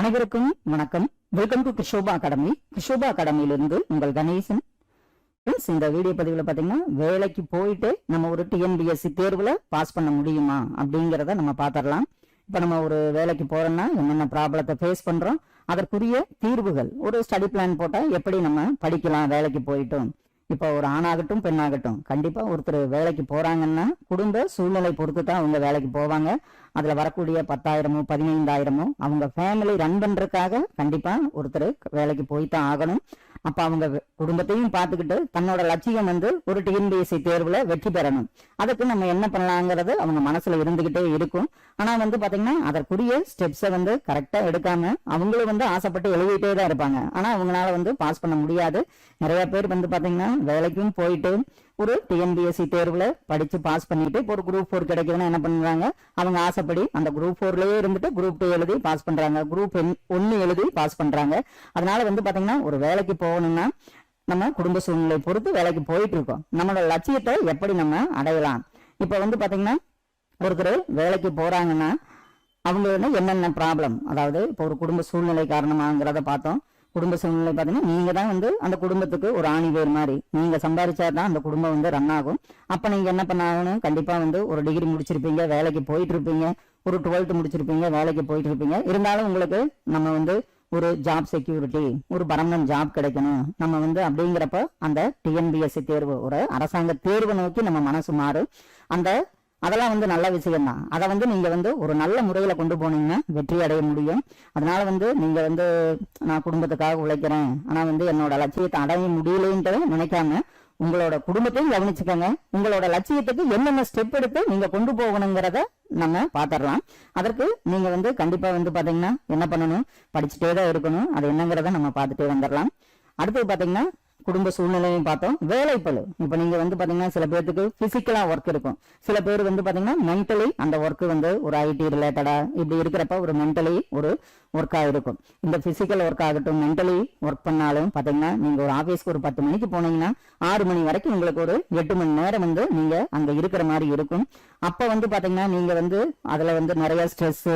அனைவருக்கும் வணக்கம். Welcome to Kishoba academy Kishoba அகாடமியிலிருந்து உங்கள் கணேசன். இந்த வீடியோ பதிவில் பார்த்தீங்கன்னா வேலைக்கு போயிட்டு நம்ம ஒரு டிஎன்பிஎஸ்சி தேர்வில் பாஸ் பண்ண முடியுமா அப்படிங்கிறத நம்ம பார்த்துடலாம் இப்போ நம்ம ஒரு வேலைக்கு போறோம்னா என்னென்ன ப்ராப்ளத்தை ஃபேஸ் பண்றோம் அதற்குரிய தீர்வுகள் ஒரு ஸ்டடி பிளான் போட்டால் எப்படி நம்ம படிக்கலாம் வேலைக்கு போயிட்டோம் இப்போ ஒரு ஆணாகட்டும் பெண்ணாகட்டும் கண்டிப்பா ஒருத்தர் வேலைக்கு போறாங்கன்னா குடும்ப சூழ்நிலை பொறுத்து தான் அவங்க வேலைக்கு போவாங்க. அதுல வரக்கூடிய பத்தாயிரமோ பதினைந்தாயிரமோ அவங்க ஃபேமிலி ரன் பண்றதுக்காக கண்டிப்பா ஒருத்தர் வேலைக்கு போய் தான் ஆகணும். அப்ப அவங்க குடும்பத்தையும் பார்த்துக்கிட்டு தன்னோட லட்சியம் வந்து ஒரு டிஎன்பிஎஸ்சி தேர்வுல வெற்றி பெறணும். அதுக்கு நம்ம என்ன பண்ணலாங்கிறது அவங்க மனசுல இருந்துகிட்டே இருக்கும். ஆனா வந்து பாத்தீங்கன்னா அதற்குரிய ஸ்டெப்ஸை வந்து கரெக்டா எடுக்காம அவங்களும் வந்து ஆசைப்பட்டு எழுதிட்டே தான் இருப்பாங்க. ஆனா அவங்களால வந்து பாஸ் பண்ண முடியாது. நிறைய பேர் வந்து பாத்தீங்கன்னா வேலைக்கும் போயிட்டு ஒரு டிஎன்பிஎஸ்சி தேர்வுல படிச்சு பாஸ் பண்ணிட்டு இப்போ ஒரு குரூப் ஃபோர் கிடைக்குதுன்னா என்ன பண்றாங்க? அவங்க ஆசைப்படி அந்த குரூப் ஃபோர்லயே இருந்துட்டு குரூப் டூ எழுதி பாஸ் பண்றாங்க. குரூப் ஒன்னு எழுதி பாஸ் பண்றாங்க. அதனால வந்து பாத்தீங்கன்னா ஒரு வேலைக்கு போகணும்னா நம்ம குடும்ப சூழ்நிலை பொறுத்து வேலைக்கு போயிட்டு இருக்கோம். நம்மளோட லட்சியத்தை எப்படி நம்ம அடையலாம்? இப்ப வந்து பாத்தீங்கன்னா ஒருத்தர் வேலைக்கு போறாங்கன்னா அவங்க என்னென்ன ப்ராப்ளம் அதாவது இப்போ ஒரு குடும்ப சூழ்நிலை காரணமாங்கிறத பார்த்தோம். குடும்ப சூழ்நிலை பார்த்தீங்கன்னா நீங்க தான் வந்து அந்த குடும்பத்துக்கு ஒரு ஆணி பேர் மாதிரி. நீங்க சம்பாதிச்சா தான் அந்த குடும்பம் வந்து ரன் ஆகும். அப்போ நீங்க என்ன பண்ணாலும் கண்டிப்பா வந்து ஒரு டிகிரி முடிச்சிருப்பீங்க வேலைக்கு போயிட்டு இருப்பீங்க ஒரு டுவெல்த் முடிச்சிருப்பீங்க வேலைக்கு போயிட்டு இருப்பீங்க இருந்தாலும் உங்களுக்கு நம்ம வந்து ஒரு ஜாப் செக்யூரிட்டி ஒரு பர்மனன்ட் ஜாப் கிடைக்கணும். நம்ம வந்து அப்படிங்கிறப்ப அந்த டிஎன்பிஎஸ்சி தேர்வு ஒரு அரசாங்க தேர்வை நோக்கி நம்ம மனசு மாறும். அந்த அதெல்லாம் வந்து நல்ல விஷயம் தான் அதை வந்து நீங்க வந்து ஒரு நல்ல முறையில கொண்டு போனீங்கன்னா வெற்றி அடைய முடியும். அதனால வந்து நீங்க வந்து நான் குடும்பத்துக்காக உழைக்கிறேன். ஆனா வந்து என்னோட லட்சியத்தை அடைய முடியலைன்ட்டு நினைக்காம உங்களோட குடும்பத்தையும் கவனிச்சுக்கோங்க. உங்களோட லட்சியத்துக்கு என்னென்ன ஸ்டெப் எடுத்து நீங்க கொண்டு போகணுங்கிறத நம்ம பாத்திரலாம் அதற்கு நீங்க வந்து கண்டிப்பா வந்து பாத்தீங்கன்னா என்ன பண்ணணும்? படிச்சுட்டே தான் இருக்கணும். அது என்னங்கிறத நம்ம பார்த்துட்டே வந்துடலாம். அடுத்தது பாத்தீங்கன்னா குடும்ப சூழ்நிலையும் பார்த்தோம். வேலைப்பளு. இப்போ நீங்க வந்து பாத்தீங்கன்னா சில பேர்த்துக்கு பிசிக்கலா ஒர்க் இருக்கும். சில பேர் வந்து பாத்தீங்கன்னா மென்டலி அந்த ஒர்க் வந்து ஒரு ஐடி ரிலேட்டடா இப்படி இருக்கிறப்ப ஒரு மென்டலி ஒரு ஒர்க்கா இருக்கும். இந்த பிசிக்கல் ஒர்க் ஆகட்டும் மென்டலி ஒர்க் பண்ணாலும் பாத்தீங்கன்னா நீங்க ஒரு ஆபீஸ்க்கு ஒரு பத்து மணிக்கு போனீங்கன்னா ஆறு மணி வரைக்கும் உங்களுக்கு ஒரு எட்டு மணி நேரம் வந்து நீங்க அங்க இருக்கிற மாதிரி இருக்கும். அப்ப வந்து பாத்தீங்கன்னா நீங்க வந்து அதுல வந்து நிறைய ஸ்ட்ரெஸ்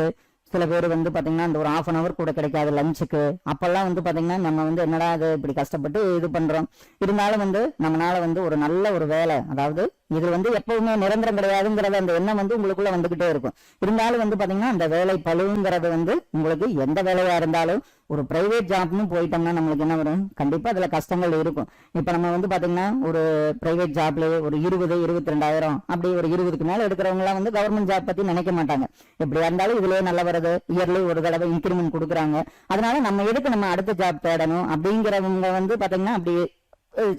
சில பேர் வந்து பாத்தீங்கன்னா அந்த ஒரு ஆஃப் அன் அவர் கூட கிடைக்காது லஞ்சுக்கு அப்பெல்லாம் வந்து பாத்தீங்கன்னா நம்ம வந்து என்னடா அது இப்படி கஷ்டப்பட்டு இது பண்றோம். இருந்தாலும் வந்து நம்மளால வந்து ஒரு நல்ல ஒரு வேலை அதாவது இது வந்து எப்பவுமே நிரந்தரம் கிடையாதுங்கிறத அந்த எண்ணம் வந்து உங்களுக்குள்ள வந்துகிட்டே இருக்கும். இருந்தாலும் வந்து பாத்தீங்கன்னா அந்த வேலை பழுவுங்கிறது வந்து உங்களுக்கு எந்த வேலையா இருந்தாலும் ஒரு பிரைவேட் ஜாப்னு போயிட்டோம்னா நம்மளுக்கு என்ன வரும்? கண்டிப்பாக அதில் கஷ்டங்கள் இருக்கும். இப்போ நம்ம வந்து பார்த்தீங்கன்னா ஒரு பிரைவேட் ஜாப்லேயே ஒரு இருபது இருபத்தி ரெண்டாயிரம் அப்படி ஒரு இருபதுக்கு மேலே எடுக்கிறவங்களாம் வந்து கவர்மெண்ட் ஜாப் பற்றி நினைக்க மாட்டாங்க. எப்படியா இருந்தாலும் இதுலேயே நல்லா வருது இயர்லி ஒரு தடவை இன்க்ரிமெண்ட் கொடுக்குறாங்க. அதனால நம்ம எதுக்கு நம்ம அடுத்த ஜாப் தேடணும்? அப்படிங்கிறவங்க வந்து பார்த்தீங்கன்னா அப்படி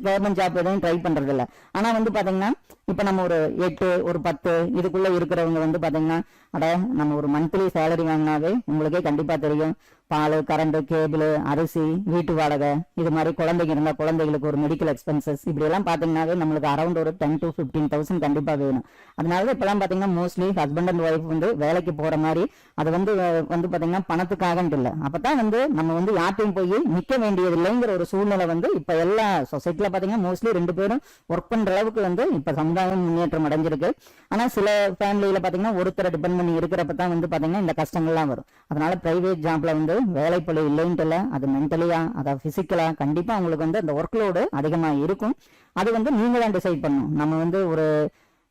கவர்மெண்ட் ஜாப் எதுவும் ட்ரை பண்ணுறதில்ல ஆனால் வந்து பார்த்தீங்கன்னா இப்ப நம்ம ஒரு எட்டு ஒரு பத்து இதுக்குள்ள இருக்கிறவங்க வந்து பாத்தீங்கன்னா அட நம்ம ஒரு மந்த்லி சேலரி வாங்கினாவே உங்களுக்கே கண்டிப்பா தெரியும். பால் கரண்ட் கேபிள் அரிசி வீட்டு வாடகை இது மாதிரி குழந்தைங்க இருந்தா குழந்தைகளுக்கு ஒரு மெடிக்கல் எக்ஸ்பென்சஸ் இப்படி எல்லாம் பாத்தீங்கன்னாவே நம்மளுக்கு அரௌண்ட் ஒரு டென் டு பிப்டீன் தௌசண்ட் கண்டிப்பா வேணும். அதனால இப்பெல்லாம் பாத்தீங்கன்னா மோஸ்ட்லி ஹஸ்பண்ட் அண்ட் ஒய்ஃப் வந்து வேலைக்கு போற மாதிரி அது வந்து வந்து பாத்தீங்கன்னா பணத்துக்காக இல்ல. அப்பதான் வந்து நம்ம வந்து யார்ட்டையும் போய் நிக்க வேண்டியது இல்லைங்கிற ஒரு சூழ்நிலை வந்து இப்ப எல்லா சொசைட்டில பாத்தீங்கன்னா மோஸ்ட்லி ரெண்டு பேரும் ஒர்க் பண்ற அளவுக்கு வந்து இப்ப சமுதாயம் முன்னேற்றம் அடைஞ்சிருக்கு. ஆனா சில ஃபேமிலியில பாத்தீங்கன்னா ஒருத்தரை டிபெண்ட் பண்ணி இருக்கிறப்ப தான் வந்து பாத்தீங்கன்னா இந்த கஷ்டங்கள்லாம் வரும். அதனால பிரைவேட் ஜாப்ல வந்து வேலைப்பளு இல்லைன்ட்டு அது மென்டலியா அதாவது பிசிக்கலா கண்டிப்பா உங்களுக்கு வந்து அந்த ஒர்க் லோடு அதிகமா இருக்கும். அது வந்து நீங்க தான் டிசைட் பண்ணணும். நம்ம வந்து ஒரு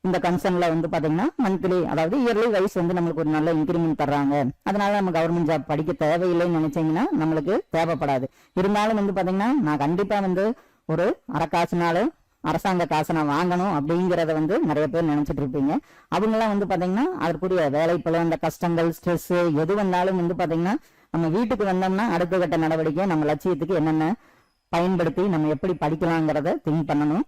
இந்த கன்சர்ன்ல வந்து பாத்தீங்கன்னா மந்த்லி அதாவது இயர்லி வைஸ் வந்து நம்மளுக்கு ஒரு நல்ல இன்க்ரிமெண்ட் தர்றாங்க. அதனால நம்ம கவர்மெண்ட் ஜாப் படிக்க தேவையில்லைன்னு நினைச்சீங்கன்னா நம்மளுக்கு தேவைப்படாது. இருந்தாலும் வந்து பாத்தீங்கன்னா நான் கண்டிப்பா வந்து ஒரு அரை அரசாங்க காசை நான் வாங்கணும் அப்படிங்கறத வந்து நிறைய பேர் நினைச்சிட்டு இருப்பீங்க. அவங்கெல்லாம் வந்து பாத்தீங்கன்னா அதற்குரிய வேலைப்பள அந்த கஷ்டங்கள் ஸ்ட்ரெஸ் எது வந்தாலும் வந்து பாத்தீங்கன்னா நம்ம வீட்டுக்கு வந்தோம்னா அடுத்த கட்ட நடவடிக்கை நம்ம லட்சியத்துக்கு என்னென்ன பயன்படுத்தி நம்ம எப்படி படிக்கலாங்கிறத திங்க் பண்ணணும்.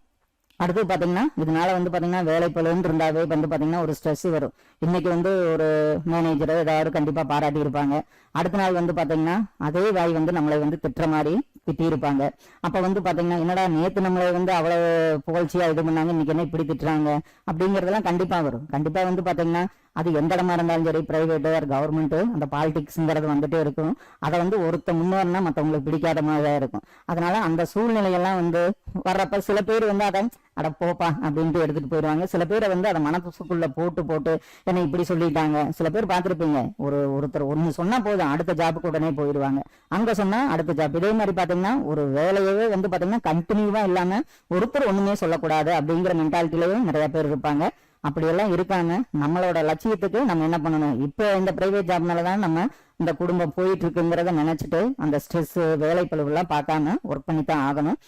அடுத்து பாத்தீங்கன்னா இதனால வந்து பாத்தீங்கன்னா வேலை பழுன்னு இருந்தாவே வந்து பாத்தீங்கன்னா ஒரு ஸ்ட்ரெஸ் வரும். இன்னைக்கு வந்து ஒரு மேனேஜர் ஏதாவது கண்டிப்பா பாராட்டி இருப்பாங்க அடுத்த நாள் வந்து பாத்தீங்கன்னா அதே வாய் வந்து நம்மளை வந்து திட்டுற மாதிரி திட்டியிருப்பாங்க. அப்போ அப்ப வந்து பாத்தீங்கன்னா என்னடா நேத்து நம்மளை வந்து அவ்வளவு புகழ்ச்சியா இது பண்ணாங்க இன்னைக்கு என்ன இப்படி திட்டுறாங்க? அப்படிங்கறதெல்லாம் கண்டிப்பா வரும். கண்டிப்பா வந்து பாத்தீங்கன்னா அது எந்த இடமா இருந்தாலும் சரி பிரைவேட்டு கவர்மெண்ட் அந்த பாலிடிக்ஸ்ங்கிறது வந்துட்டே இருக்கும். அதை வந்து ஒருத்த முன்னேறினா மற்றவங்களுக்கு பிடிக்காத மாதிரிதான் இருக்கும். அதனால அந்த சூழ்நிலையெல்லாம் வந்து வர்றப்ப சில பேர் வந்து அதை அட போப்பா அப்படின்ட்டு எடுத்துட்டு போயிடுவாங்க. சில பேரை வந்து அதை மனசுக்குள்ள போட்டு போட்டு என்னை இப்படி சொல்லிட்டாங்க. சில பேர் பார்த்துருப்பீங்க ஒரு ஒருத்தர் ஒன்று சொன்னா போதும். அடுத்த ஜாபுக்கு உடனே போயிடுவாங்க. அங்க சொன்னா அடுத்த ஜாப் இதே மாதிரி பாத்தீங்கன்னா ஒரு வேலையவே வந்து பாத்தீங்கன்னா கண்டினியூவா இல்லாம ஒருத்தர் ஒண்ணுமே சொல்லக்கூடாது அப்படிங்கிற மென்டாலிட்டிலயும் நிறைய பேர் இருப்பாங்க. அப்படியெல்லாம் இருக்காங்க. நம்மளோட லட்சியத்துக்கு நம்ம என்ன பண்ணணும்? இப்போ இந்த பிரைவேட் ஜாப்னால தான் நம்ம இந்த குடும்பம் போயிட்டு இருக்குங்கிறத நினைச்சிட்டு அந்த ஸ்ட்ரெஸ் வேலைப்பழுவெல்லாம் பார்க்காம ஒர்க் பண்ணி தான் ஆகணும்.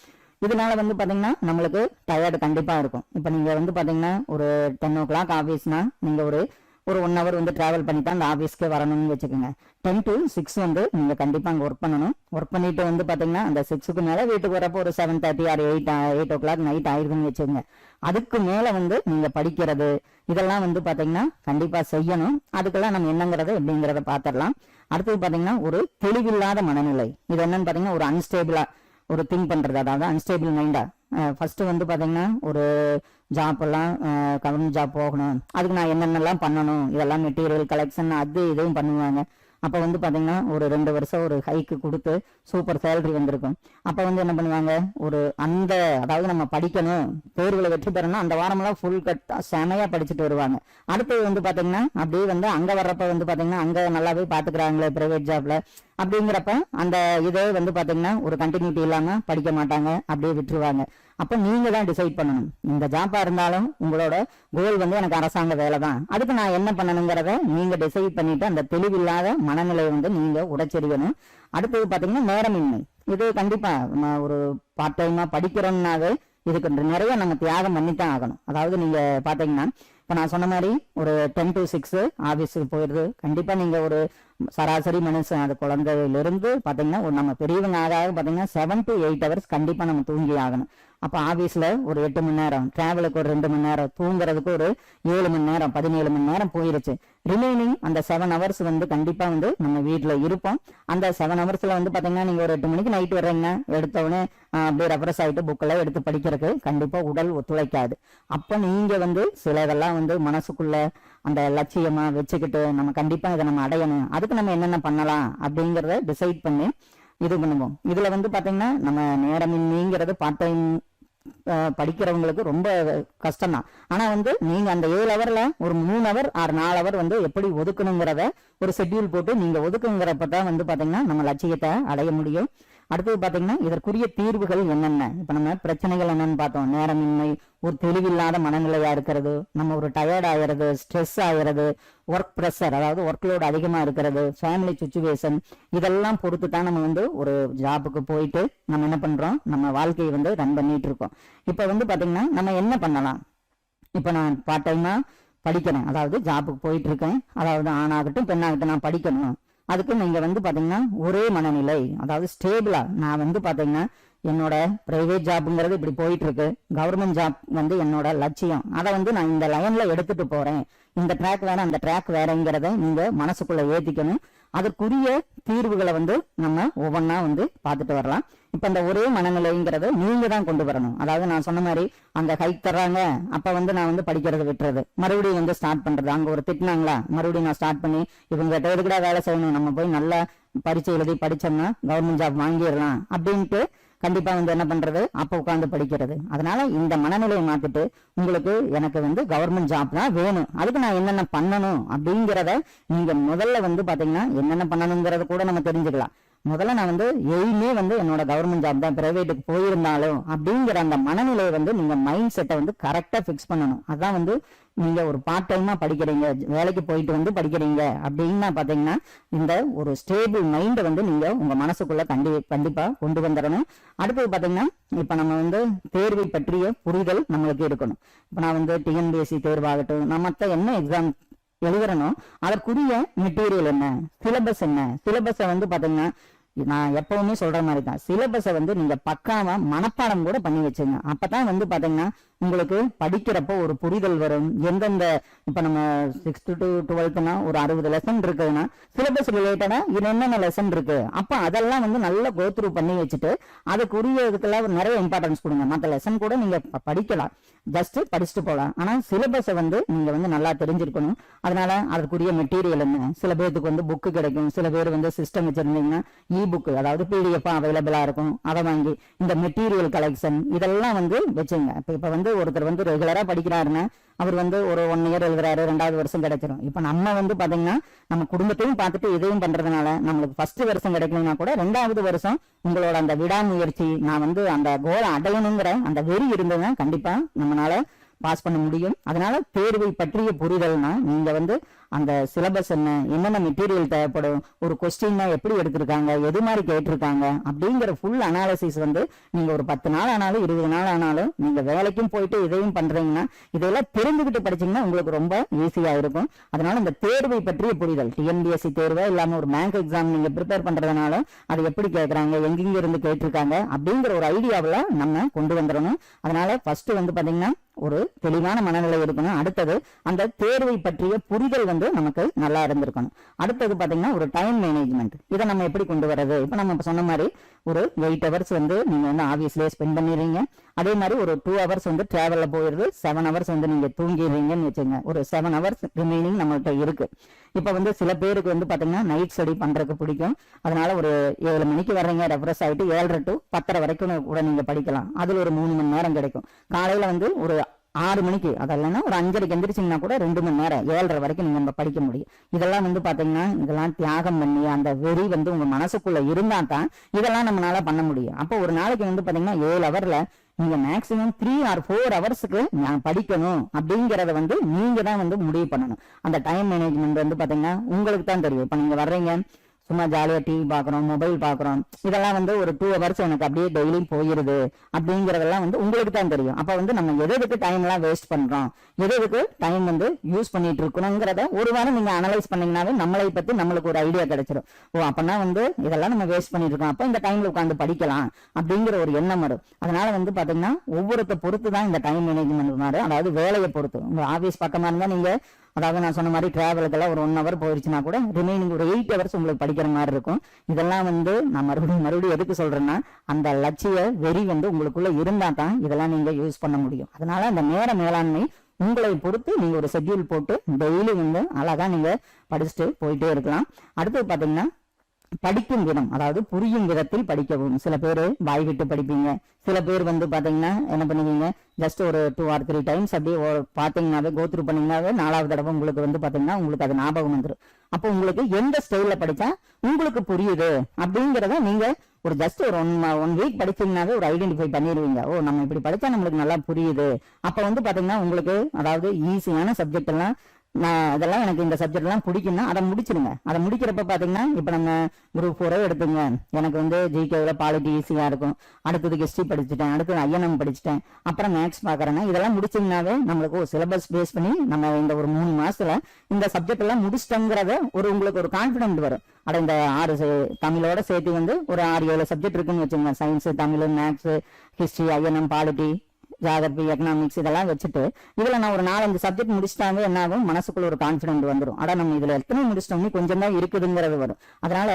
இதனால வந்து பாத்தீங்கன்னா நம்மளுக்கு டயர்டு கண்டிப்பா இருக்கும். இப்போ நீங்க வந்து பாத்தீங்கன்னா ஒரு டென் ஓ கிளாக் ஆஃபீஸ்னா நீங்க ஒரு ஒரு ஒன் ஹவர் வந்து டிராவல் பண்ணிட்டு அந்த ஆஃபீஸ்க்கு வரணும்னு வச்சுக்கோங்க. டென் டு சிக்ஸ் வந்து நீங்க கண்டிப்பா அங்கே ஒர்க் பண்ணணும். ஒர்க் பண்ணிட்டு வந்து பாத்தீங்கன்னா அந்த சிக்ஸுக்கு மேல வீட்டுக்கு வரப்போ ஒரு seven thirty or eight eight o'clock night ஆயிருதுன்னு வச்சுக்கோங்க. அதுக்கு மேல வந்து நீங்க படிக்கிறது இதெல்லாம் வந்து பாத்தீங்கன்னா கண்டிப்பா செய்யணும். அதுக்கெல்லாம் நம்ம என்னங்கிறது எப்படிங்கிறத பாத்திரலாம். அடுத்தது பாத்தீங்கன்னா ஒரு தெளிவில்லாத மனநிலை. இது என்னன்னு பாத்தீங்கன்னா ஒரு அன்ஸ்டேபிளா ஒரு திங்க் பண்றது. அதாவது அன்ஸ்டேபிள் மைண்டா ஃபர்ஸ்ட் வந்து பாத்தீங்கன்னா ஒரு ஜாப் எல்லாம் கவர்மெண்ட் ஜாப் போகணும். அதுக்கு நான் என்னென்னலாம் பண்ணணும்? இதெல்லாம் மெட்டீரியல் கலெக்ஷன் அது இதுவும் பண்ணுவாங்க. அப்போ வந்து பார்த்தீங்கன்னா ஒரு ரெண்டு வருஷம் ஒரு ஹைக்கு கொடுத்து சூப்பர் சேலரி வந்திருக்கும். அப்போ வந்து என்ன பண்ணுவாங்க? ஒரு அந்த அதாவது நம்ம படிக்கணும் தேர்வுல வெற்றி பெறணும் அந்த வாரமெல்லாம் ஃபுல் கட்டாக செமையாக படிச்சுட்டு வருவாங்க. அடுத்தது வந்து பார்த்தீங்கன்னா அப்படியே வந்து அங்கே வர்றப்ப வந்து பார்த்தீங்கன்னா அங்கே நல்லாவே பார்த்துக்கிறாங்களே ப்ரைவேட் ஜாப்ல அப்படிங்கிறப்ப அந்த இதே வந்து பார்த்தீங்கன்னா ஒரு கண்டினியூட்டி இல்லாமல் படிக்க மாட்டாங்க அப்படியே விட்டுருவாங்க. அப்போ நீங்க தான் டிசைட் பண்ணணும். இந்த ஜாப்பா இருந்தாலும் உங்களோட கோல் வந்து எனக்கு அரசாங்க வேலை தான். அதுக்கு நான் என்ன பண்ணணுங்கிறத நீங்க டிசைட் பண்ணிட்டு அந்த தெளிவில்லாத மனநிலையை வந்து நீங்க உடைச்செறியணும் அடுத்தது பார்த்தீங்கன்னா நேரமின்மை. இது கண்டிப்பா நம்ம ஒரு பார்ட் டைமா படிக்கிறோம்னாவே இதுக்கு நிறைய நம்ம தியாகம் பண்ணித்தான் ஆகணும். அதாவது நீங்க பாத்தீங்கன்னா இப்ப நான் சொன்ன மாதிரி ஒரு டென் டு சிக்ஸ் ஆபீஸுக்கு போயிடுது கண்டிப்பா நீங்க ஒரு சராசரி மனுஷன் அது குழந்தையிலிருந்து பாத்தீங்கன்னா ஒரு நம்ம பெரியவங்க ஆக ஆக பாத்தீங்கன்னா செவன் டு எயிட் ஹவர்ஸ் கண்டிப்பா நம்ம தூங்கி ஆகணும். அப்போ ஆஃபீஸில் ஒரு எட்டு மணி நேரம் ட்ராவலுக்கு ஒரு ரெண்டு மணி நேரம் தூங்குறதுக்கு ஒரு ஏழு மணி நேரம் பதினேழு மணி நேரம் போயிருச்சு. ரிமைனிங் அந்த செவன் ஹவர்ஸ் வந்து கண்டிப்பாக வந்து நம்ம வீட்டில் இருப்போம். அந்த செவன் ஹவர்ஸ்ல வந்து பார்த்தீங்கன்னா நீங்க ஒரு எட்டு மணிக்கு நைட் வர்றீங்க. எடுத்த உடனே அப்படியே ரெஃபரஸ் ஆயிட்டு புக்கெல்லாம் எடுத்து படிக்கிறதுக்கு கண்டிப்பாக உடல் ஒத்துழைக்காது. அப்போ நீங்க வந்து சிலதெல்லாம் வந்து மனசுக்குள்ள அந்த லட்சியமா வச்சுக்கிட்டு நம்ம கண்டிப்பாக இதை நம்ம அடையணும். அதுக்கு நம்ம என்னென்ன பண்ணலாம் அப்படிங்கிறத டிசைட் பண்ணி இது பண்ணுவோம். இதுல வந்து பாத்தீங்கன்னா நம்ம நேரமின்மைங்கிறது பார்ட் டைம் படிக்கிறவங்களுக்கு ரொம்ப கஷ்டம் தான் ஆனா வந்து நீங்க அந்த ஏழு ஹவர்ல ஒரு மூணு ஹவர் ஆறு நாலு ஹவர் வந்து எப்படி ஒதுக்கணுங்கிறத ஒரு ஷெட்யூல் போட்டு நீங்க ஒதுக்குங்கிறப்ப தான் வந்து பாத்தீங்கன்னா நம்ம லட்சியத்தை அடைய முடியும். அடுத்தது பாத்தீங்கன்னா இதற்குரிய தீர்வுகள் என்னென்ன? இப்ப நம்ம பிரச்சனைகள் என்னன்னு பார்த்தோம். நேரமின்மை ஒரு தெளிவில்லாத மனநிலையா இருக்கிறது நம்ம ஒரு டயர்ட் ஆகிறது ஸ்ட்ரெஸ் ஆகிறது ஒர்க் ப்ரெஷர் அதாவது ஒர்க் லோடு அதிகமா இருக்கிறது ஃபேமிலி சுச்சுவேஷன் இதெல்லாம் பொறுத்து தான் நம்ம வந்து ஒரு ஜாபுக்கு போயிட்டு நம்ம என்ன பண்றோம்? நம்ம வாழ்க்கையை வந்து ரன் பண்ணிட்டு இருக்கோம். இப்ப வந்து பாத்தீங்கன்னா நம்ம என்ன பண்ணலாம்? இப்ப நான் பார்ட் டைமா படிக்கிறேன். அதாவது ஜாபுக்கு போயிட்டு இருக்கேன். அதாவது ஆணாகட்டும் பெண்ணாகட்டும் நான் படிக்கணும். அதுக்கு நீங்க வந்து பாத்தீங்கன்னா ஒரே மனநிலை அதாவது ஸ்டேபிளா நான் வந்து பாத்தீங்கன்னா என்னோட பிரைவேட் ஜாப்ங்கிறது இப்படி போயிட்டு இருக்கு கவர்மெண்ட் ஜாப் வந்து என்னோட லட்சியம். அதை வந்து நான் இந்த லைன்ல எடுத்துட்டு போறேன். இந்த ட்ராக் வேற அந்த ட்ராக் வேறங்கிறத நீங்க மனசுக்குள்ள ஏத்திக்கணும். அதற்குரிய தீர்வுகளை வந்து நம்ம ஒவ்வொன்றா வந்து பார்த்துட்டு வரலாம். இப்ப இந்த ஒரே மனநிலைங்கிறத நீங்க தான் கொண்டு வரணும். அதாவது நான் சொன்ன மாதிரி அந்த ஹைக் தர்றாங்க அப்ப வந்து நான் வந்து படிக்கிறது விட்டுறது. மறுபடியும் வந்து ஸ்டார்ட் பண்றது. அங்க ஒரு திட்டினாங்களா? மறுபடியும் நான் ஸ்டார்ட் பண்ணி இவங்க கிட்ட வேலை செய்யணும்? நம்ம போய் நல்லா பரீட்சை எழுதி படிச்சோம்னா கவர்மெண்ட் ஜாப் வாங்கிடலாம் அப்படின்ட்டு கண்டிப்பா வந்து என்ன பண்றது? அப்ப உட்கார்ந்து படிக்கிறது. அதனால இந்த மனநிலையை மாத்திட்டு உங்களுக்கு எனக்கு வந்து கவர்மெண்ட் ஜாப் தான் வேணும். அதுக்கு நான் என்னென்ன பண்ணணும் அப்படிங்கிறத நீங்க முதல்ல வந்து பாத்தீங்கன்னா என்னென்ன பண்ணணுங்கிறத கூட நம்ம தெரிஞ்சுக்கலாம். முதல்ல நான் வந்து எய்மே வந்து என்னோட கவர்மெண்ட் ஜாப் தான் பிரைவேட்டுக்கு போயிருந்தாலும் அப்படிங்கிற அந்த மனநிலையை வந்து நீங்க மைண்ட் செட்டை வந்து கரெக்டா ஃபிக்ஸ் பண்ணணும். அதான் வந்து நீங்க ஒரு பார்ட் டைமா படிக்கிறீங்க வேலைக்கு போயிட்டு வந்து படிக்கிறீங்க அப்படின்னா பாத்தீங்கன்னா இந்த ஒரு ஸ்டேபிள் மைண்டை வந்து நீங்க உங்க மனசுக்குள்ள கண்டி கண்டிப்பா கொண்டு வந்துடணும். அடுத்தது பாத்தீங்கன்னா இப்ப நம்ம வந்து தேர்வை பற்றிய புரிதல் நம்மளுக்கு இருக்கணும். இப்ப நான் வந்து டிஎன்பிஎஸ்சி தேர்வாகட்டும் நான் என்ன எக்ஸாம் எழுதுறனோ அதற்குரிய மெட்டீரியல் என்ன? சிலபஸ் என்ன? சிலபஸை வந்து பாத்தீங்கன்னா நான் எப்பவுமே சொல்ற மாதிரி தான் சிலபஸை வந்து நீங்க பக்காவா மனப்பாடம் கூட பண்ணி வச்சுங்க. அப்பதான் வந்து பாத்தீங்கன்னா உங்களுக்கு படிக்கிறப்போ ஒரு புரிதல் வரும். எந்தெந்த இப்ப நம்ம சிக்ஸ்த் டு டுவெல்த்னா ஒரு அறுபது லெசன் இருக்குதுன்னா சிலபஸ் ரிலேட்டடா என்னென்ன லெசன் இருக்கு? அப்ப அதெல்லாம் வந்து நல்லா கோத்ரூ பண்ணி வச்சுட்டு அதுக்குரிய இதுக்கெல்லாம் நிறைய இம்பார்ட்டன்ஸ் கொடுங்க. மற்ற லெசன் கூட நீங்க படிக்கலாம். ஜஸ்ட் படிச்சுட்டு போகலாம் ஆனா சிலபஸை வந்து நீங்க வந்து நல்லா தெரிஞ்சிருக்கணும். அதனால அதற்குரிய மெட்டீரியல் என்ன? சில பேருக்கு வந்து புக்கு கிடைக்கும். சில பேர் வந்து சிஸ்டம் வச்சிருந்தீங்கன்னா இ புக்கு அதாவது பிடிஎஃப் அவைலபிளா இருக்கும். அதை வாங்கி இந்த மெட்டீரியல் கலெக்ஷன் இதெல்லாம் வந்து வச்சுங்க. இப்ப இப்ப வந்து வந்து ஒருத்தர் வந்து ரெகுலரா படிக்கிறாருன்னா அவர் வந்து ஒரு ஒன் இயர் எழுதுறாரு ரெண்டாவது வருஷம் கிடைச்சிரும். இப்ப நம்ம வந்து பாத்தீங்கன்னா நம்ம குடும்பத்தையும் பார்த்துட்டு இதையும் பண்றதுனால நம்மளுக்கு ஃபர்ஸ்ட் வருஷம் கிடைக்கலனா கூட ரெண்டாவது வருஷம் உங்களோட அந்த விடாமுயற்சி நான் வந்து அந்த கோலை அடையணுங்கிற அந்த வெறி இருந்ததுன்னா கண்டிப்பா நம்மளால பாஸ் பண்ண முடியும். அதனால தேர்வை பற்றிய புரிதல்னா நீங்க வந்து அந்த சிலபஸ் என்ன என்னென்ன மெட்டீரியல் தேவைப்படும் ஒரு கொஸ்டின்னா எப்படி எடுத்திருக்காங்க எது மாதிரி கேட்டிருக்காங்க அப்படிங்கிற ஃபுல் அனாலிசிஸ் வந்து நீங்க ஒரு பத்து நாள் ஆனாலும் இருபது நாள் ஆனாலும் நீங்க வேலைக்கும் போயிட்டு இதையும் பண்றீங்கன்னா இதெல்லாம் தெரிஞ்சுக்கிட்டு படிச்சீங்கன்னா உங்களுக்கு ரொம்ப ஈஸியா இருக்கும். அதனால இந்த தேர்வை பற்றிய புரிதல் டிஎன்பிஎஸ்சி தேர்வை இல்லாம ஒரு பேங்க் எக்ஸாம் நீங்க ப்ரிப்பேர் பண்றதுனால அது எப்படி கேட்கறாங்க எங்கெங்க இருந்து கேட்டிருக்காங்க அப்படிங்கிற ஒரு ஐடியாவில் நம்ம கொண்டு வந்துடணும். அதனால ஃபர்ஸ்ட் வந்து பாத்தீங்கன்னா ஒரு தெளிவான மனநிலை இருக்கணும். அடுத்தது அந்த தேர்வை பற்றிய புரிதல் வந்து நமக்கு நல்லா இருந்திருக்கணும். அடுத்தது பாத்தீங்கன்னா ஒரு டைம் மேனேஜ்மெண்ட் இதை நம்ம எப்படி கொண்டு வர்றது? இப்ப நம்ம சொன்ன மாதிரி ஒரு எயிட் ஹவர்ஸ் வந்து நீங்க வந்து ஆஃபீஸ்லயே ஸ்பெண்ட் பண்ணிடுறீங்க. அதே மாதிரி ஒரு டூ ஹவர்ஸ் வந்து டிராவல்ல போயிடுது செவன் ஹவர்ஸ் வந்து நீங்க தூங்கிடுறீங்கன்னு வச்சுங்க. ஒரு செவன் ஹவர்ஸ் ரிமைனிங் நம்மள்ட்ட இருக்கு. இப்ப வந்து சில பேருக்கு வந்து பாத்தீங்கன்னா நைட் ஸ்டடி பண்றதுக்கு பிடிக்கும். அதனால ஒரு ஏழு மணிக்கு வர்றீங்க ரெஃப்ரெஷ் ஆயிட்டு ஏழரை டு பத்தரை வரைக்கும் கூட நீங்க படிக்கலாம். அதுல ஒரு மூணு மணி நேரம் கிடைக்கும். காலையில வந்து ஒரு ஆறு மணிக்கு அதெல்லாம் ஒரு அஞ்சரைக்கு எந்திரிச்சிங்கன்னா கூட ரெண்டு மணி நேரம் ஏழரை வரைக்கும் நீங்கள் நம்ம படிக்க முடியும். இதெல்லாம் வந்து பார்த்தீங்கன்னா இதெல்லாம் தியாகம் பண்ணி அந்த வெறி வந்து உங்கள் மனசுக்குள்ளே இருந்தால் தான் இதெல்லாம் நம்மளால பண்ண முடியும். அப்போ ஒரு நாளைக்கு வந்து பார்த்தீங்கன்னா ஏழு ஹவரில் நீங்க மேக்ஸிமம் த்ரீ ஆர் ஃபோர் ஹவர்ஸ்க்கு நான் படிக்கணும் அப்படிங்கறத வந்து நீங்க தான் வந்து முடிவு பண்ணணும். அந்த டைம் மேனேஜ்மெண்ட் வந்து பாத்தீங்கன்னா உங்களுக்கு தான் தெரியும். இப்ப நீங்க வர்றீங்க சும்மா ஜாலியா டிவி பாக்குறோம் மொபைல் பாக்குறோம் இதெல்லாம் வந்து ஒரு டூ ஹவர்ஸ் எனக்கு அப்படியே டெய்லியும் போயிருது அப்படிங்கறதெல்லாம் வந்து உங்களுக்கு தான் தெரியும். அப்ப வந்து நம்ம எது எதுக்கு டைம் எல்லாம் வேஸ்ட் பண்றோம்? எது எதுக்கு டைம் வந்து யூஸ் பண்ணிட்டு இருக்கணுங்கிறத ஒரு வாரம் நீங்க அனலைஸ் பண்ணீங்கன்னாவே நம்மளை பத்தி நம்மளுக்கு ஒரு ஐடியா கிடைச்சிரும். ஓ அப்பனா வந்து இதெல்லாம் நம்ம வேஸ்ட் பண்ணிட்டு இருக்கோம். அப்ப இந்த டைம்ல உட்காந்து படிக்கலாம் அப்படிங்கிற ஒரு எண்ணம் வரும். அதனால வந்து பாத்தீங்கன்னா ஒவ்வொருத்த பொறுத்து தான் இந்த டைம் மேனேஜ்மெண்ட் மாறு அதாவது வேலையை பொறுத்து. உங்க ஆபீஸ் பக்கமா இருந்தா நீங்க அதாவது நான் சொன்ன மாதிரி டிராவலுக்கெல்லாம் ஒரு ஒன் ஹவர் போயிருச்சுன்னா கூட ரிமைனிங் ஒரு எயிட் ஹவர்ஸ் உங்களுக்கு படிக்கிற மாதிரி இருக்கும். இதெல்லாம் வந்து நான் மறுபடியும் மறுபடியும் எதுக்கு சொல்றேன்னா அந்த லட்சிய வெறி வந்து உங்களுக்குள்ள இருந்தா தான் இதெல்லாம் நீங்க யூஸ் பண்ண முடியும். அதனால அந்த நேர மேலாண்மை உங்களை பொறுத்து நீங்க ஒரு ஷெட்யூல் போட்டு டெய்லி வந்து அழகா நீங்க படிச்சுட்டு போயிட்டே இருக்கலாம். அடுத்தது பாத்தீங்கன்னா படிக்கும் விதம் அதாவது புரியும் விதத்தில் படிக்கவும். சில பேர் வாய் விட்டு படிப்பீங்க. சில பேர் வந்து பாத்தீங்கன்னா என்ன பண்ணுவீங்க? ஜஸ்ட் ஒரு டூ ஆர் த்ரீ டைம்ஸ் அப்படியே பாத்தீங்கன்னாவே கோத்ரூ பண்ணீங்கன்னாவே நாலாவது தடவை உங்களுக்கு வந்து பாத்தீங்கன்னா உங்களுக்கு அது ஞாபகம் வந்துடும் அப்போ உங்களுக்கு எந்த ஸ்டைல படிச்சா உங்களுக்கு புரியுது அப்படிங்கறத நீங்க ஒரு ஜஸ்ட் ஒரு ஒன் ஒன் வீக் படிச்சீங்கன்னாவே ஒரு ஐடென்டிஃபை பண்ணிடுவீங்க ஓ நம்ம இப்படி படிச்சா நம்மளுக்கு நல்லா புரியுது. அப்ப வந்து பாத்தீங்கன்னா உங்களுக்கு அதாவது ஈஸியான சப்ஜெக்ட் எல்லாம் நான் இதெல்லாம் எனக்கு இந்த சப்ஜெக்ட்லாம் பிடிக்கும்னா அதை முடிச்சிருங்க. அதை முடிக்கிறப்ப பார்த்தீங்கன்னா இப்போ நம்ம குரூப் ஃபோரோ எடுத்துங்க. எனக்கு வந்து ஜிகேவில் பாலிட்டி ஈஸியாக இருக்கும். அடுத்தது ஹிஸ்ட்ரி படிச்சுட்டேன். அடுத்தது ஐஎன்எம் படிச்சுட்டேன். அப்புறம் மேக்ஸ் பாக்குறேன்னா இதெல்லாம் முடிச்சிங்கனாவே நம்மளுக்கு ஒரு சிலபஸ் பேஸ் பண்ணி நம்ம இந்த ஒரு மூணு மாதத்தில் இந்த சப்ஜெக்ட் எல்லாம் முடிச்சிட்டோங்கிறத ஒரு உங்களுக்கு ஒரு கான்ஃபிடென்ட் வரும். அட இந்த ஆறு தமிழோட சேர்த்து வந்து ஒரு ஆறு ஏழு சப்ஜெக்ட் இருக்குன்னு வச்சுங்க science Tamil maths history INM polity geography economics இதெல்லாம் வச்சுட்டு இதுல நான் ஒரு நாலஞ்சு சப்ஜெக்ட் முடிச்சிட்டாவே என்ன ஆகும் மனசுக்குள்ள ஒரு கான்ஃபிடென்ட் வந்துடும் ஆனா நம்ம இதுல எத்தனை முடிச்சிட்டோம்னு கொஞ்சம் தான் இருக்குதுங்கிறது வரும். அதனால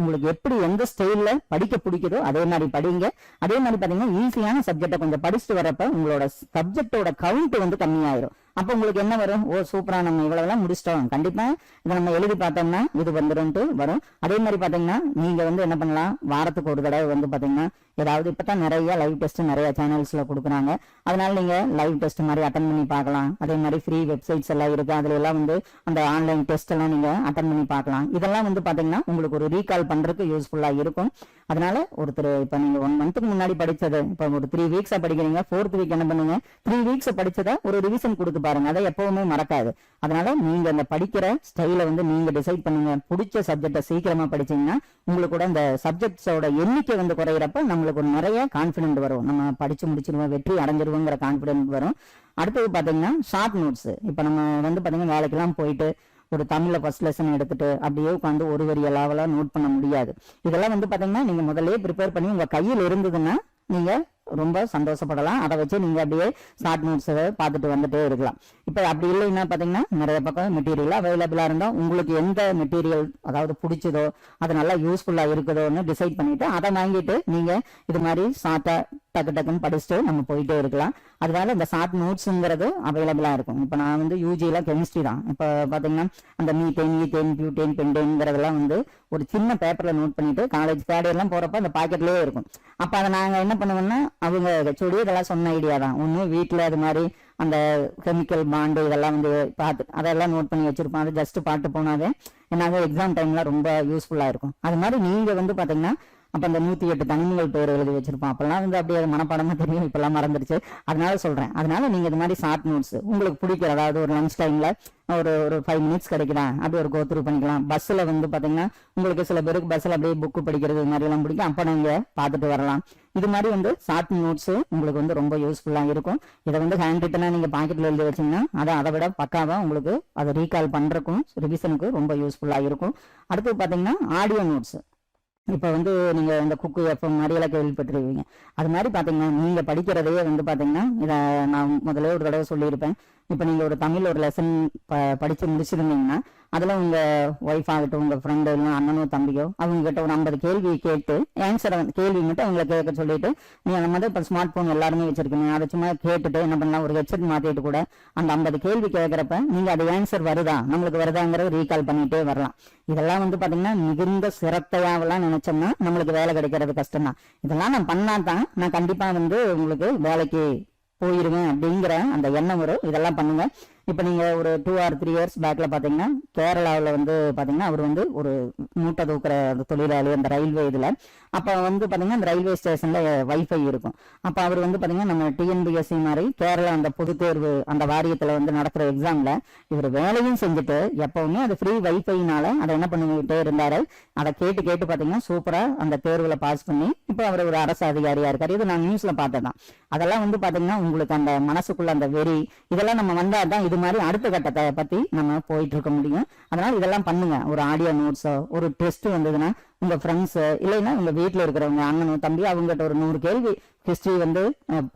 உங்களுக்கு எப்படி எந்த ஸ்டைல்ல படிக்க பிடிக்குதோ அதே மாதிரி படிங்க. அதே மாதிரி பாத்தீங்கன்னா ஈஸியான சப்ஜெக்டை கொஞ்சம் படிச்சுட்டு வரப்ப உங்களோட சப்ஜெக்டோட கவுண்ட் வந்து கம்மியாயிரும். அப்ப உங்களுக்கு என்ன வரும்? ஓ சூப்பரா நம்ம இவ்வளவுலாம் முடிச்சிட்டோம். கண்டிப்பா இதை நம்ம எழுதி பார்த்தோம்னா இது வந்துடும் வரும். அதே மாதிரி பாத்தீங்கன்னா நீங்க வந்து என்ன பண்ணலாம்? வாரத்துக்கு ஒரு தடவை வந்து பாத்தீங்கன்னா ஏதாவது இப்பதான் நிறைய லைவ் டெஸ்ட் நிறைய சேனல்ஸ்ல கொடுக்குறாங்க. அதனால நீங்க லைவ் டெஸ்ட் மாதிரி அட்டன் பண்ணி பார்க்கலாம். அதே மாதிரி ஃப்ரீ வெப்சைட்ஸ் எல்லாம் இருக்கு. அதுல எல்லாம் வந்து அந்த ஆன்லைன் டெஸ்ட் எல்லாம் நீங்க அட்டன் பண்ணி பார்க்கலாம். இதெல்லாம் வந்து பாத்தீங்கன்னா உங்களுக்கு ஒரு ரீகால் பண்றதுக்கு யூஸ்ஃபுல்லா இருக்கும். அதனால ஒருத்தர் இப்ப நீங்க ஒன் மந்த்துக்கு முன்னாடி படிச்சது இப்ப ஒரு த்ரீ வீக்ஸா படிக்கிறீங்க ஃபோர்த் வீக் என்ன பண்ணுங்க? த்ரீ வீக்ஸ் படிச்சதை ஒரு ரிவிஷன் கொடுத்து பாருங்க அதை எப்பவுமே மறக்காது. அதனால நீங்க அந்த படிக்கிற ஸ்டைல வந்து நீங்க டிசைட் பண்ணுங்க. பிடிச்ச சப்ஜெக்டை சீக்கிரமா படிச்சீங்கன்னா உங்களுக்கு கூட இந்த சப்ஜெக்ட்ஸோட எண்ணிக்கை வந்து குறையிறப்ப நம்மளுக்கு ஒரு நிறைய கான்பிடென்ட் வரும். நம்ம படிச்சு முடிச்சிருவோம் வெற்றி அடைஞ்சிருவோங்கிற கான்பிடென்ட் வரும். அடுத்தது பாத்தீங்கன்னா ஷார்ட் நோட்ஸ் இப்ப நம்ம வந்து பாத்தீங்கன்னா வேலைக்கெல்லாம் போயிட்டு ஒரு தமிழ்ல ஃபர்ஸ்ட் லெசன் எடுத்துட்டு அப்படியே உட்காந்து ஒரு வரி அளவெல்லாம் நோட் பண்ண முடியாது. இதெல்லாம் வந்து பாத்தீங்கன்னா நீங்க முதல்ல ப்ரிப்பேர் பண்ணி உங்க கையில் இருந்ததுன்னா நீங்க ரொம்ப சந்தோஷப்படலாம். அதை வச்சு நீங்க அப்படியே ஷார்ட் நோட்ஸ் பார்த்துட்டு வந்துட்டே இருக்கலாம். இப்போ அப்படி இல்லைன்னா பார்த்தீங்கன்னா நிறைய பக்கம் மெட்டீரியல் அவைலபிளாக இருந்தால் உங்களுக்கு எந்த மெட்டீரியல் அதாவது பிடிச்சதோ அது நல்லா யூஸ்ஃபுல்லாக இருக்குதோன்னு டிசைட் பண்ணிட்டு அதை வாங்கிட்டு நீங்கள் இது மாதிரி ஷார்ட்டாக டக்கு டக்குன்னு படிச்சுட்டு நம்ம போயிட்டே இருக்கலாம். அதனால இந்த ஷார்ட் நோட்ஸுங்கிறது அவைலபிளாக இருக்கும். இப்போ நான் வந்து யூஜியில் கெமிஸ்ட்ரி தான். இப்போ பார்த்தீங்கன்னா அந்த மீத்தேன் ஈத்தேன் பியூட்டேன் பென்டேன்ங்கிறதெல்லாம் வந்து ஒரு சின்ன பேப்பரில் நோட் பண்ணிட்டு காலேஜ் தேர்ட் போகிறப்ப அந்த பாக்கெட்லேயே இருக்கும். அப்போ அதை நாங்கள் என்ன பண்ணுவோம்னா அவங்க ஹெச்ஓடி இதெல்லாம் சொன்ன ஐடியா தான். ஒன்றும் வீட்டில் அது மாதிரி அந்த கெமிக்கல் பாண்டு இதெல்லாம் வந்து பார்த்து அதெல்லாம் நோட் பண்ணி வச்சிருப்போம். அது ஜஸ்ட் பாட்டு போனாவே என்னாக எக்ஸாம் டைம்லாம் ரொம்ப யூஸ்ஃபுல்லாக இருக்கும். அது மாதிரி நீங்கள் வந்து பார்த்தீங்கன்னா அப்போ அந்த நூற்றி எட்டு தனிமைகள் பேர் எழுதி வச்சிருப்போம். அப்போல்லாம் வந்து அப்படியே அது மனப்பாடமாக தெரியும். இப்போல்லாம் மறந்துருச்சு. அதனால சொல்கிறேன் அதனால நீங்கள் இது மாதிரி ஷார்ட் நோட்ஸ் உங்களுக்கு பிடிக்கிற அதாவது ஒரு லஞ்ச் டைமில் ஒரு ஒரு ஃபைவ் மினிட்ஸ் கிடைக்குதா? அப்படி ஒரு கோத்ரூ பண்ணிக்கலாம். பஸ்ஸில் வந்து பார்த்தீங்கன்னா உங்களுக்கு சில பேருக்கு பஸ்ஸில் அப்படியே புக்கு படிக்கிறது இது மாதிரி எல்லாம் பிடிக்கும். அப்போ நீங்கள் பார்த்துட்டு வரலாம். இது மாதிரி வந்து ஷார்ட் நோட்ஸ் உங்களுக்கு வந்து ரொம்ப யூஸ்ஃபுல்லாக இருக்கும். இதை வந்து ஹேண்ட் ரிட்டனாக நீங்கள் பாக்கெட்டில் எழுதி வச்சீங்கன்னா அதை அதை விட பக்காவாக உங்களுக்கு அதை ரீகால் பண்ணுறக்கும் ரிவிஷனுக்கு ரொம்ப யூஸ்ஃபுல்லாக இருக்கும். அடுத்து பார்த்தீங்கன்னா ஆடியோ நோட்ஸ் இப்போ வந்து நீங்கள் இந்த குக்கு எஃப்எம் மாதிரியெல்லாம் கேள்விப்பட்டிருக்கீங்க அது மாதிரி பார்த்தீங்கன்னா நீங்கள் படிக்கிறதையே வந்து பார்த்தீங்கன்னா இதை நான் முதல்ல ஒரு தடவை சொல்லியிருப்பேன். இப்போ நீங்கள் ஒரு தமிழ் ஒரு லெசன் ப படித்து முடிச்சிருந்தீங்கன்னா அதில் உங்கள் ஒய்ஃப் ஆகட்டும் உங்கள் ஃப்ரெண்டு இல்லை அண்ணனோ தம்பியோ அவங்ககிட்ட ஒரு ஐம்பது கேள்வி கேட்டு ஆன்சரை வந்து கேள்வி மட்டும் அவங்களை கேட்க சொல்லிட்டு நீங்கள் அந்த மாதிரி இப்போ ஸ்மார்ட் ஃபோன் எல்லாருமே வச்சிருக்கீங்க. அதை சும்மா கேட்டுட்டு என்ன பண்ணலாம்? ஒரு ஹெட்செட் மாற்றிட்டு கூட அந்த ஐம்பது கேள்வி கேட்குறப்ப நீங்கள் அது ஆன்சர் வருதா? நம்மளுக்கு வருதாங்கிறத ரீகால் பண்ணிகிட்டே வரலாம். இதெல்லாம் வந்து பார்த்தீங்கன்னா மிகுந்த சிரத்தையாவெல்லாம் நினைச்சோம்னா நம்மளுக்கு வேலை கிடைக்கிறது கஷ்டம் தான் இதெல்லாம் நான் பண்ணால் தான் நான் கண்டிப்பாக வந்து உங்களுக்கு வேலைக்கு போயிருவேன் அப்படிங்கிற அந்த எண்ணம் வரும். இதெல்லாம் பண்ணுங்க. இப்போ நீங்கள் ஒரு டூ ஆர் த்ரீ இயர்ஸ் பேக்ல பார்த்தீங்கன்னா கேரளாவில் வந்து பார்த்தீங்கன்னா அவர் வந்து ஒரு மூட்டை தூக்குற அந்த தொழிலாளி அந்த ரயில்வே இதுல. அப்போ வந்து பார்த்தீங்கன்னா அந்த ரயில்வே ஸ்டேஷன்ல வைஃபை இருக்கும். அப்போ அவர் வந்து பார்த்தீங்கன்னா நம்ம டிஎன்பிஎஸ்சி மாதிரி கேரளா அந்த பொது தேர்வு அந்த வாரியத்தில் வந்து நடக்கிற எக்ஸாம்ல இவர் வேலையும் செஞ்சுட்டு எப்பவுமே அது ஃப்ரீ வைஃபைனால அதை என்ன பண்ணிக்கிட்டே இருந்தாரு. அதை கேட்டு கேட்டு பார்த்தீங்கன்னா சூப்பராக அந்த தேர்வில் பாஸ் பண்ணி இப்போ அவர் ஒரு அரசு அதிகாரியாக இருக்கார். இது நான் நியூஸில் பார்த்ததான் அதெல்லாம் வந்து பார்த்தீங்கன்னா உங்களுக்கு அந்த மனசுக்குள்ள அந்த வெறி இதெல்லாம் நம்ம வந்தால் தான் இது மாதிரி அடுத்த கட்டத்தை பத்தி நம்ம போயிட்டு இருக்க முடியும். அதனால இதெல்லாம் பண்ணுங்க. ஒரு ஆடியோ நோட்ஸோ ஒரு டெஸ்ட் வந்ததுன்னா உங்க ஃப்ரெண்ட்ஸ் இல்லைன்னா உங்க வீட்டுல இருக்கிறவங்க அண்ணனும் தம்பி அவங்ககிட்ட ஒரு நூறு கேள்வி. ஹிஸ்டரி வந்து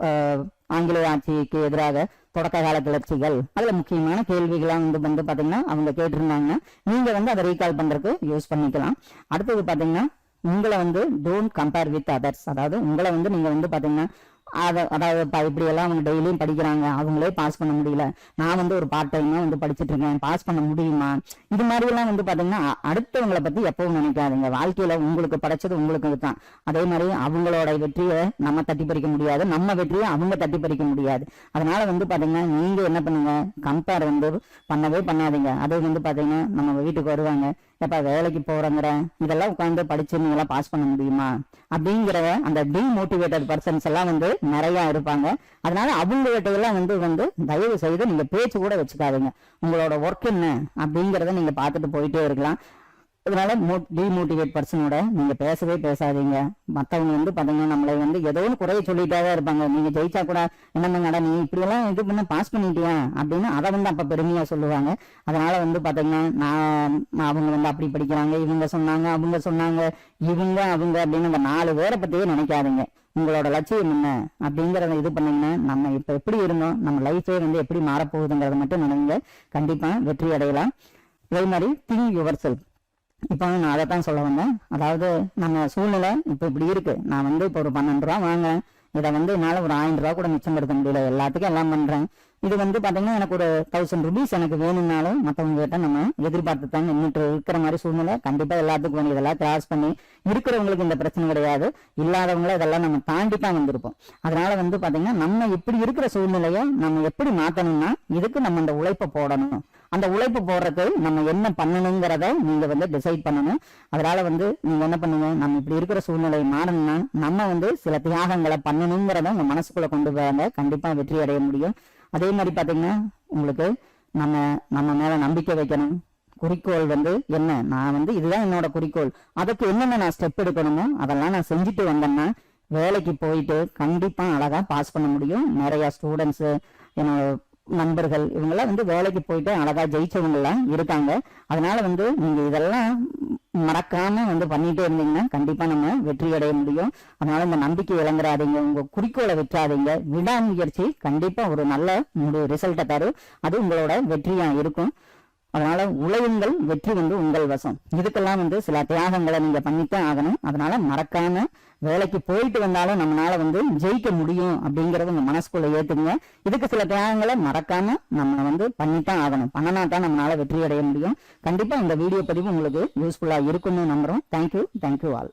அஹ், ஆங்கிலேய ஆட்சிக்கு எதிராக தொடக்க கால கிளர்ச்சிகள். அதுல முக்கியமான கேள்விகள்லாம் வந்து வந்து பாத்தீங்கன்னா அவங்க கேட்டிருந்தாங்கன்னா நீங்க வந்து அதை ரீகால் பண்றதுக்கு யூஸ் பண்ணிக்கலாம். அடுத்தது பாத்தீங்கன்னா உங்களை வந்து டோன்ட் கம்பேர் வித் அதர்ஸ் அதாவது உங்களை வந்து நீங்க வந்து பாத்தீங்கன்னா அதை அதாவது இப்படி எல்லாம் அவங்க டெய்லியும் படிக்கிறாங்க. அவங்களே பாஸ் பண்ண முடியல. நான் வந்து ஒரு பார்ட் டைமா வந்து படிச்சுட்டு இருக்கேன். பாஸ் பண்ண முடியுமா? இது மாதிரி எல்லாம் வந்து பாத்தீங்கன்னா அடுத்தவங்களை பத்தி எப்பவும் நினைக்காதீங்க. வாழ்க்கையில உங்களுக்கு படைச்சது உங்களுக்கு தான். அதே மாதிரி அவங்களோட வெற்றியை நம்ம தட்டி பறிக்க முடியாது. நம்ம வெற்றியை அவங்க தட்டி பறிக்க முடியாது. அதனால வந்து பாத்தீங்கன்னா நீங்க என்ன பண்ணுங்க? கம்பேர் வந்து பண்ணவே பண்ணாதீங்க. அதே வந்து பாத்தீங்கன்னா நம்ம வீட்டுக்கு வருவாங்க. எப்ப வேலைக்கு போறங்கிற? இதெல்லாம் உட்காந்து படிச்சு நீங்க எல்லாம் பாஸ் பண்ண முடியுமா? அப்படிங்கிற அந்த டிமோட்டிவேட்டட் பர்சன்ஸ் எல்லாம் வந்து நிறைய இருப்பாங்க. அதனால அவங்க கிட்ட எல்லாம் வந்து வந்து தயவு செய்து நீங்க பேச்சு கூட வச்சுக்காதீங்க. உங்களோட ஒர்க் என்ன? அப்படிங்கறத நீங்க பார்த்துட்டு போயிட்டே இருக்கலாம். அதனால டிமோட்டிவேட் பர்சனோட நீங்க பேசவே பேசாதீங்க. மத்தவங்க வந்து பாத்தீங்கன்னா நம்மளை வந்து ஏதோ ஒன்று குறைய சொல்லிட்டே தான் இருப்பாங்க. நீங்க ஜெயிச்சா கூட என்னங்கடா நீ இப்படி எல்லாம் இது பண்ண பாஸ் பண்ணிட்டியா? அப்படின்னு அதை வந்து அப்ப பெருமையா சொல்லுவாங்க. அதனால வந்து பாத்தீங்கன்னா நான் அவங்க வந்து அப்படி படிக்கிறாங்க இவங்க சொன்னாங்க அவங்க சொன்னாங்க இவங்க அவங்க அப்படின்னு அந்த நாலு பேரை பத்தியே நினைக்காதீங்க. உங்களோட லட்சியம் என்ன? அப்படிங்கறத இது பண்ணீங்கன்னா நம்ம இப்ப எப்படி இருந்தோம் நம்ம லைஃபே வந்து எப்படி மாறப்போகுதுங்கிறத மட்டும் நினைங்க. கண்டிப்பா வெற்றி அடையலாம். அதே மாதிரி திங்க் யுவர் செல்ஃப். இப்போ நான் அதை தான் சொல்ல வந்தேன். அதாவது நம்ம சூழ்நிலை இப்போ இப்படி இருக்கு. நான் வந்து இப்போ ஒரு பன்னெண்டு ரூபா வாங்க இதை வந்து என்னால் ஒரு ஆயிரம் ரூபா கூட மிச்சப்படுத்த முடியல. எல்லாத்துக்கும் எல்லாம் பண்ணுறேன் இது வந்து பார்த்தீங்கன்னா எனக்கு ஒரு தௌசண்ட் ருபீஸ் எனக்கு வேணும்னாலும் மற்றவங்க கிட்ட நம்ம எதிர்பார்த்து தான் நின்றுட்டு இருக்கிற மாதிரி சூழ்நிலை. கண்டிப்பாக எல்லாத்துக்கும் வேணும். இதெல்லாம் கிராஸ் பண்ணி இருக்கிறவங்களுக்கு இந்த பிரச்சனை கிடையாது. இல்லாதவங்கள இதெல்லாம் நம்ம தாண்டி தான் வந்திருப்போம். அதனால வந்து பார்த்தீங்கன்னா நம்ம இப்படி இருக்கிற சூழ்நிலையை நம்ம எப்படி மாற்றணும்னா இதுக்கு நம்ம அந்த உழைப்பை போடணும். அந்த உழைப்பு போடுறதுக்கு நம்ம என்ன பண்ணணுங்கிறத நீங்க வந்து டிசைட் பண்ணணும். அதனால வந்து நீங்க என்ன பண்ணுங்க நம்ம இப்படி இருக்கிற சூழ்நிலை மாறணும்னா நம்ம வந்து சில தியாகங்களை பண்ணணுங்கிறத உங்க மனசுக்குள்ள கொண்டு போறாங்க கண்டிப்பா வெற்றி அடைய முடியும். அதே மாதிரி பாத்தீங்கன்னா உங்களுக்கு நம்ம நம்ம மேல நம்பிக்கை வைக்கணும். குறிக்கோள் வந்து என்ன? நான் வந்து இதுதான் என்னோட குறிக்கோள். அதுக்கு என்னென்ன நான் ஸ்டெப் எடுக்கணுமோ அதெல்லாம் நான் செஞ்சுட்டு வந்தேன்னா வேலைக்கு போயிட்டு கண்டிப்பா அழகா பாஸ் பண்ண முடியும். நிறைய ஸ்டூடெண்ட்ஸ் என்னோட நண்பர்கள் இவங்கெல்லாம் வந்து வேலைக்கு போயிட்டு அழகா ஜெயிச்சவங்கெல்லாம் இருக்காங்க. அதனால வந்து நீங்க இதெல்லாம் மறக்காம வந்து பண்ணிட்டே இருந்தீங்கன்னா கண்டிப்பா நம்ம வெற்றி அடைய முடியும். அதனால இந்த நம்பிக்கை இழந்துடாதீங்க உங்க குறிக்கோளை விட்டுறாதீங்க. விடாமுயற்சி கண்டிப்பா ஒரு நல்ல ஒரு ரிசல்ட்டை தரும். அது உங்களோட வெற்றியா இருக்கும். அதனால உழையுங்கள் வெற்றி வந்து உங்கள் வசம். இதுக்கெல்லாம் வந்து சில தியாகங்களை நீங்க பண்ணித்தான் ஆகணும். அதனால மறக்காம வேலைக்கு போயிட்டு வந்தாலும் நம்மளால வந்து ஜெயிக்க முடியும் அப்படிங்கறத உங்க மனசுக்குள்ள ஏத்துங்க. இதுக்கு சில தியாகங்களை மறக்காம நம்ம வந்து பண்ணித்தான் ஆகணும். பண்ணனா தான் நம்மளால வெற்றி அடைய முடியும். கண்டிப்பா இந்த வீடியோ பதிவு உங்களுக்கு யூஸ்ஃபுல்லா இருக்கும்னு நம்புறோம். Thank you thank you all